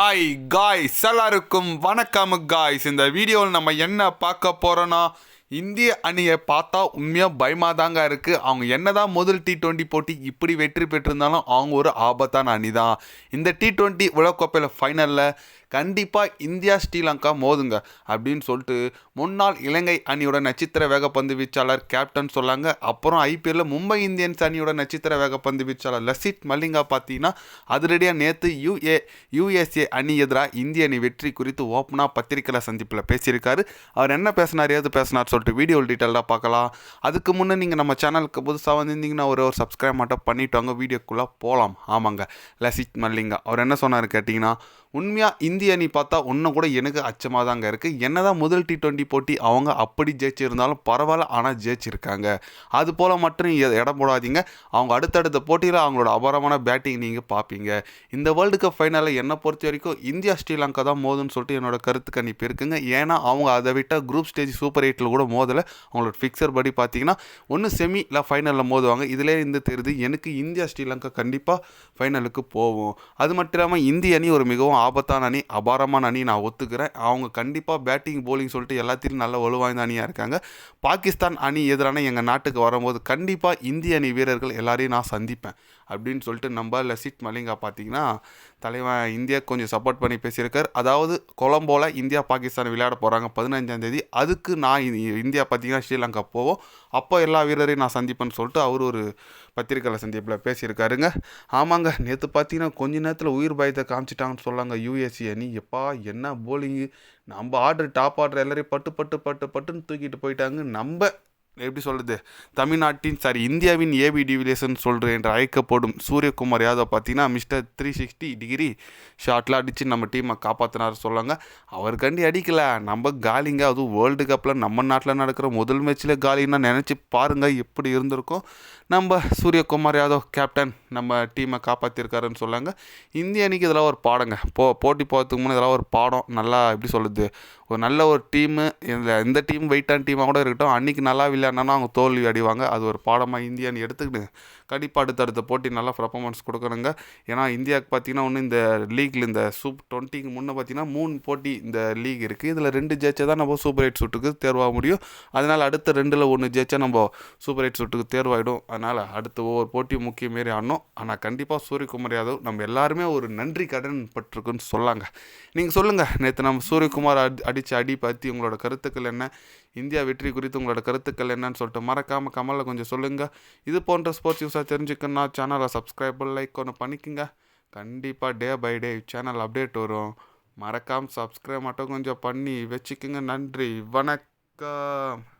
Hi guys எல்லாருக்கும் வணக்கம் guys இந்த வீடியோவில் நம்ம என்ன பார்க்க போகிறோன்னா இந்திய அணியை பார்த்தா உண்மையாக பயமாக தாங்க இருக்குது அவங்க என்னதான் முதல் டி ட்வெண்ட்டி போட்டி இப்படி வெற்றி பெற்றிருந்தாலும் அவங்க ஒரு ஆபத்தான அணி தான் இந்த டி ட்வெண்ட்டி உலகக்கோப்பையில் ஃபைனலில் கண்டிப்பாக இந்தியா ஸ்ரீலங்கா மோதுங்க அப்படின்னு சொல்லிட்டு முன்னாள் இலங்கை அணியோட நட்சத்திர வேகப்பந்து வீச்சாளர் கேப்டன் சொல்லாங்க. அப்புறம் ஐபிஎல்ல மும்பை இந்தியன்ஸ் அணியோட நட்சத்திர வேகப்பந்து வீச்சாளர் லசித் மல்லிங்கா பார்த்தீங்கன்னா அதிரடியாக நேற்று யூஏ யூஎஸ்ஏ அணி எதிராக இந்திய அணி வெற்றி குறித்து ஓப்பனாக பத்திரிக்கையில் சந்திப்பில் பேசியிருக்காரு. அவர் என்ன பேசினார் ஏது பேசினார் சொல்லிட்டு வீடியோ டீட்டெயிலாக பார்க்கலாம். அதுக்கு முன்னே நீங்கள் நம்ம சேனலுக்கு புதுசாக வந்திருந்தீங்கன்னா ஒரு ஒரு சப்ஸ்கிரைப் மட்டும் பண்ணிவிட்டு வாங்க. வீடியோக்குள்ளே போகலாம் ஆமாங்க. லசித் மல்லிங்கா அவர் என்ன சொன்னார் கேட்டிங்கன்னா உண்மையாக இந்திய அணி பார்த்தா ஒன்றும் கூட எனக்கு அச்சமாக தாங்க இருக்குது என்னதான் முதல் டி ட்வெண்ட்டி போட்டி அவங்க அப்படி ஜெயிச்சிருந்தாலும் பரவாயில்ல ஆனால் ஜெயிச்சிருக்காங்க. அது போல் மட்டும் இடம் போடாதீங்க. அவங்க அடுத்தடுத்த போட்டியில் அவங்களோட அபாரமான பேட்டிங் நீங்கள் பார்ப்பீங்க இந்த வேர்ல்டு கப் ஃபைனலில் என்னை பொறுத்த வரைக்கும் இந்தியா ஸ்ரீலங்கா தான் மோதுன்னு சொல்லிட்டு என்னோட கருத்து கணிப்பு இருக்குங்க. ஏன்னா அவங்க அதை விட்டால் குரூப் ஸ்டேஜ் சூப்பர் எயிட்டில் கூட மோதலை. அவங்களோட ஃபிக்சர் படி பார்த்தீங்கன்னா ஒன்று செமி இல்லை ஃபைனலில் மோதுவாங்க. இதிலே இருந்து தெரியுது எனக்கு இந்தியா ஸ்ரீலங்கா கண்டிப்பாக ஃபைனலுக்கு போவோம் அது மட்டும் இல்லாமல் இந்திய அணி ஒரு மிகவும் ஆபத்தான அணி அபாரமான அணி நான் ஒத்துக்கிறேன். அவங்க கண்டிப்பாக பேட்டிங் போலிங் சொல்லிட்டு எல்லாத்திலும் நல்ல வலுவாய்ந்த அணியாக இருக்காங்க. பாகிஸ்தான் அணி எதிரான எங்கள் நாட்டுக்கு வரும்போது கண்டிப்பாக இந்திய அணி வீரர்கள் எல்லாரையும் நான் சந்திப்பேன். அப்படின்னு சொல்லிட்டு நம்ம லசித் மலிங்கா பார்த்தீங்கன்னா தலைவன் இந்தியா கொஞ்சம் சப்போர்ட் பண்ணி பேசியிருக்கார். அதாவது கொலம்போல இந்தியா பாகிஸ்தான் விளையாட போகிறாங்க பதினஞ்சாந்தேதி அதுக்கு நான் இந்தியா பார்த்தீங்கன்னா ஸ்ரீலங்கா போவோம். அப்போ எல்லா வீரரையும் நான் சந்திப்பேன்னு சொல்லிட்டு அவர் ஒரு பத்திரிக்கையில் சந்திப்பில் பேசியிருக்காருங்க. ஆமாங்க நேற்று பார்த்தீங்கன்னா கொஞ்ச நேரத்தில் உயிர் பயத்தை காமிச்சிட்டாங்கன்னு சொல்லாங்க யூஎஸ்சி அணி. எப்பா என்ன போலிங்கு நம்ம ஆர்டர் டாப் ஆர்டர் எல்லாரையும் பட்டு பட்டு பட்டு பட்டுன்னு தூக்கிட்டு போயிட்டாங்க. நம்ம எப்படி சொல்கிறது தமிழ்நாட்டின் சாரி இந்தியாவின் ஏபி டிவிலியர்ஸ்னு சொல்கிறேன் என்று அழைக்கப்படும் சூரியகுமார் யாதவ் பார்த்தீங்கன்னா மிஸ்டர் த்ரீ சிக்ஸ்டி டிகிரி ஷாட்டில் அடித்து நம்ம டீமை காப்பாற்றினார் சொல்லுவாங்க அவர் கண்டி அடிக்கல. நம்ம காலிங்க அதுவும் வேர்ல்டு கப்பில் நம்ம நாட்டில் நடக்கிற முதல் மேட்ச்சில் காலின்னா நினச்சி பாருங்கள் எப்படி இருந்திருக்கும். நம்ம சூரியகுமார் யாதவ் கேப்டன் நம்ம டீமை காப்பாற்றிருக்காருன்னு சொல்லாங்க. இந்திய அணிக்கு இதெல்லாம் ஒரு பாடங்க. போ போட்டி போகிறதுக்கு முன்னே இதெல்லாம் ஒரு பாடம். நல்லா எப்படி சொல்லுது ஒரு நல்ல ஒரு டீமு இந்த இந்த டீம் வெயிட்டான டீமாக கூட இருக்கட்டும். அன்றைக்கி நல்லா விளையாடினா அவங்க தோல்வி அடிவாங்க. அது ஒரு பாடமாக இந்தியான்னு எடுத்துக்கிட்டு கண்டிப்பாக அடுத்தடுத்த போட்டி நல்லா பர்ஃபார்மன்ஸ் கொடுக்கணுங்க. ஏன்னா இந்தியாவுக்கு பார்த்தீங்கன்னா ஒன்று இந்த லீக்கில் இந்த சூப் டுவெண்ட்டிக்கு முன்னே பார்த்தீங்கன்னா மூணு போட்டி இந்த லீக் இருக்குது இதில் ரெண்டு ஜெயிச்சா தான் நம்ம சூப்பர் எயிட் சுட்டுக்கு தேர்வாக முடியும். அதனால் அடுத்த ரெண்டில் ஒன்று ஜெயிச்சா நம்ம சூப்பர் எயிட் சுட்டுக்கு தேர்வாயிடும். அதனால் அடுத்த ஒவ்வொரு போட்டியும் முக்கிய மாரி ஆடணும். ஆனால் கண்டிப்பாக சூரியகுமார் யாதவ் நம்ம எல்லாருமே ஒரு நன்றி கடன் பட்டிருக்குன்னு சொல்லாங்க நீங்கள் சொல்லுங்கள் நேற்று நம்ம சூரியகுமார் அடி அடித்த அடி பற்றி உங்களோட கருத்துக்கள் என்ன? இந்தியா வெற்றி குறித்து உங்களோட கருத்துக்கள் என்ன? என்னன்னு சொல்லிட்டு மறக்காமல் கமலில் கொஞ்சம் சொல்லுங்கள் இது போன்ற ஸ்போர்ட்ஸ் யூஸாக தெரிஞ்சுக்கணுன்னா சேனலை சப்ஸ்கிரைப் லைக் ஒன்று பண்ணிக்கோங்க. கண்டிப்பாக day by day channel update வரும். மறக்காமல் சப்ஸ்கிரைப் மட்டும் கொஞ்சம் பண்ணி வச்சுக்கோங்க. நன்றி. வணக்கம்.